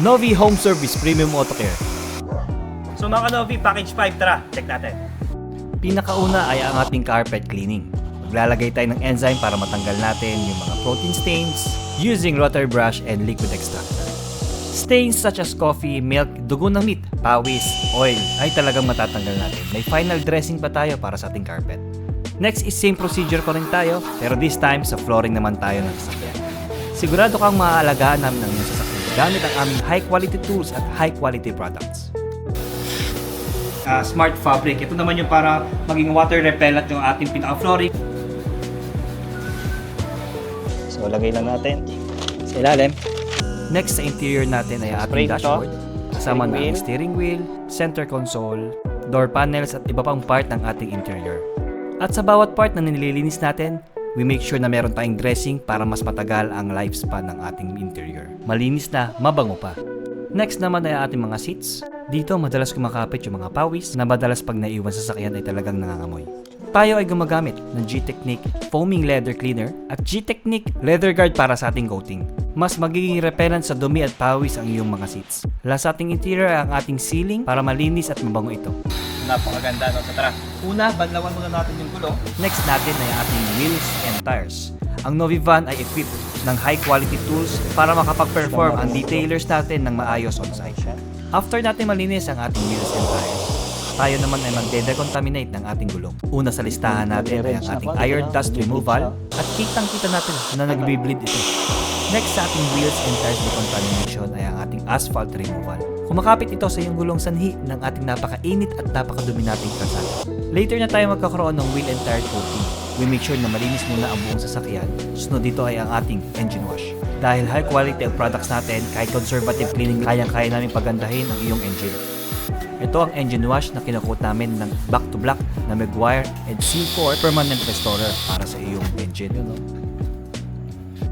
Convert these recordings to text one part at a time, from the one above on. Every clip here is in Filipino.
Novi Home Service Premium Auto Care. So mga Kanovi, package 5, tara, check natin. Pinakauna ay ang ating carpet cleaning. Maglalagay tayo ng enzyme para matanggal natin yung mga protein stains using rotary brush and liquid extractor. Stains such as coffee, milk, dugo ng meat, pawis, oil ay talagang matatanggal natin. May final dressing pa tayo para sa ating carpet. Next is same procedure pa rin tayo, pero this time sa flooring naman tayo ng sasakyan. Sigurado kang maaalagaan namin ang iyong sasakyan gamit ang aming high quality tools at high quality products. Ah, smart fabric. Ito naman yung para maging water repellent yung ating pinaka-flooring. So lagay lang natin sa ilalim. Next sa interior natin ay Spray ating ito. dashboard. Kasama na ang steering wheel, center console, door panels at iba pang part ng ating interior. At sa bawat part na nililinis natin, we make sure na meron tayong dressing para mas matagal ang lifespan ng ating interior. Malinis na, mabango pa. Next naman ay ating mga seats. Dito madalas kumakapit yung mga pawis na madalas pag naiwan sa sakyan ay talagang nangangamoy. Tayo ay gumagamit ng G-Technique Foaming Leather Cleaner at G-Technique Leather Guard para sa ating coating. Mas magiging repellent sa dumi at pawis ang iyong mga seats. Last sa ating interior ang ating ceiling para malinis at mabango ito. Napakaganda no. So tara, una, banlawan muna natin yung gulong. Next natin ay ating wheels and tires. Ang Novi Van ay equipped ng high quality tools para makapag-perform ang detailers natin ng maayos on site. After natin malinis ang ating wheels and tires, tayo naman ay magde-decontaminate ng ating gulong. Una sa listahan natin ay ang ating iron dust removal at kitang-kita natin na nagbe-bleed ito. Next sa ating wheels and tires decontamination ay ang ating asphalt removal. Kumakapit ito sa iyong gulong sanhi ng ating napakainit at napakadumi nating kalsada. Later na tayo magkakaroon ng wheel and tire coating. We make sure na malinis muna ang buong sasakyan. Sunod dito ay ang ating engine wash. Dahil high quality ang products natin, kahit conservative cleaning, kayang-kaya namin pagandahin ang iyong engine. Ito ang engine wash na kinakot namin ng back to black na Maguire and C4 permanent restorer para sa iyong engine.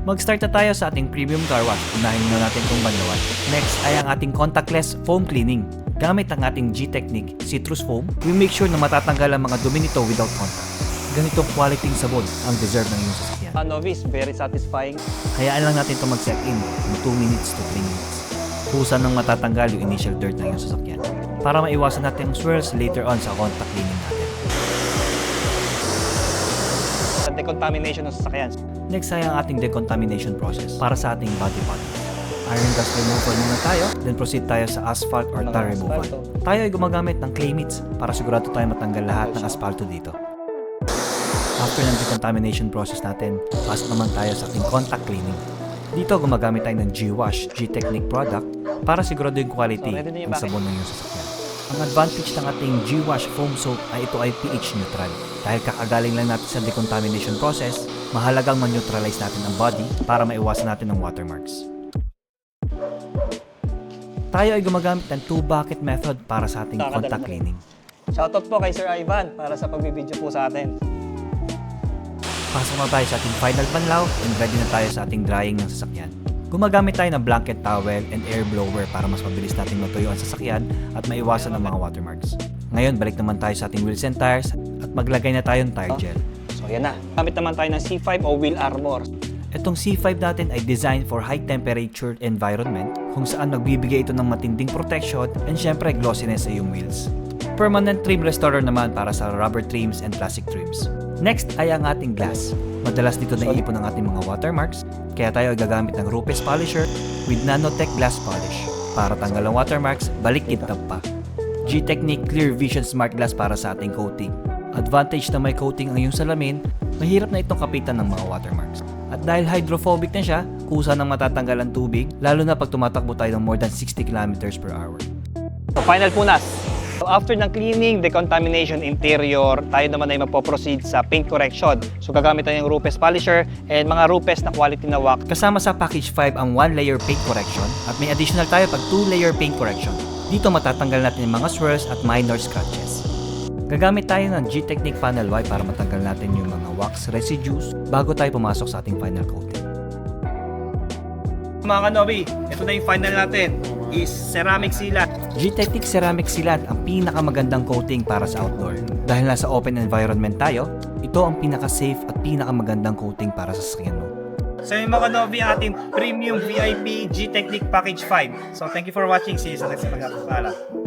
Mag-start na tayo sa ating premium car wash. Unahin muna natin itong banlawan. Next ay ang ating contactless foam cleaning. Gamit ang ating G-Technique Citrus Foam, we make sure na matatanggal ang mga dumi nito without contact. Ganitong quality sabon ang deserve ng iyong sasakyan. Kanovi is very satisfying. Hayaan lang natin ito mag-check-in in 2 minutes to 3 minutes. Husan ng matatanggal yung initial dirt ng iyong sasakyan para maiwasan natin ang swirls later on sa contact cleaning natin. Sa decontamination ng sasakyan. Next ay ang ating decontamination process para sa ating body part. Iron dust removal muna tayo, then proceed tayo sa asphalt or tar removal. Tayo ay gumagamit ng clay meats para sigurado tayo matanggal lahat ng asfalto dito. After ng decontamination process natin, pasok naman tayo sa ating contact cleaning. Dito gumagamit tayo ng G-Wash G-Technique product para sigurado yung quality ng sabon ng iyong sasakyan. Ang advantage ng ating G-Wash foam soap ay ito ay pH neutral. Dahil kakagaling lang natin sa decontamination process, mahalagang ma-neutralize natin ang body para maiwasan natin ang watermarks. Tayo ay gumagamit ng two bucket method para sa ating Nakakadala contact cleaning. Shoutout po kay Sir Ivan para sa pagbibideo po sa atin. Pasok na tayo sa ating final panlaw and ready na tayo sa ating drying ng sasakyan. Gumagamit tayo ng blanket towel and air blower para mas mabilis nating matuyo ang sasakyan at maiwasan ang mga watermarks. Ngayon, balik naman tayo sa ating wheels and tires at maglagay na tayo ng tire gel. Yan na. Gamit naman tayo ng C5 o wheel armor. Itong C5 natin ay designed for high temperature environment kung saan magbibigay ito ng matinding protection and syempre glossiness sa iyong wheels. Permanent trim restorer naman para sa rubber trims and plastic trims. Next ay ang ating glass. Madalas dito naiipon ang ating mga watermarks, kaya tayo ay gagamit ng Rupes Polisher with Nanotech Glass Polish. Para tanggal ang watermarks, balik kintab pa. G-Technique Clear Vision Smart Glass para sa ating coating. Advantage na may coating ang iyong salamin, mahirap na itong kapitan ng mga watermarks. At dahil hydrophobic na siya, kusa nang matatanggal ang tubig, lalo na pag tumatakbo tayo ng more than 60 kilometers per hour. So final punas. So after ng cleaning, decontamination, interior, tayo naman ay magpo-proceed sa paint correction. So gagamit tayo ng Rupes Polisher and mga Rupes na quality na wax. Kasama sa package 5 ang 1 layer paint correction at may additional tayo pag 2 layer paint correction. Dito matatanggal natin yung mga swirls at minor scratches. Gagamit tayo ng G-Technique Panel Y para matanggal natin yung mga wax residues bago tayo pumasok sa ating final coating. Mga kanobi, ito na yung final natin. Is ceramic sealant. G-Technique Ceramic Sealant ang pinakamagandang coating para sa outdoor. Dahil nasa open environment tayo, ito ang pinaka-safe at pinakamagandang coating para sa sasakyan mo. So yung mga Novi ang ating Premium VIP G Technique Package 5. So thank you for watching. See you sa next pagkakapala.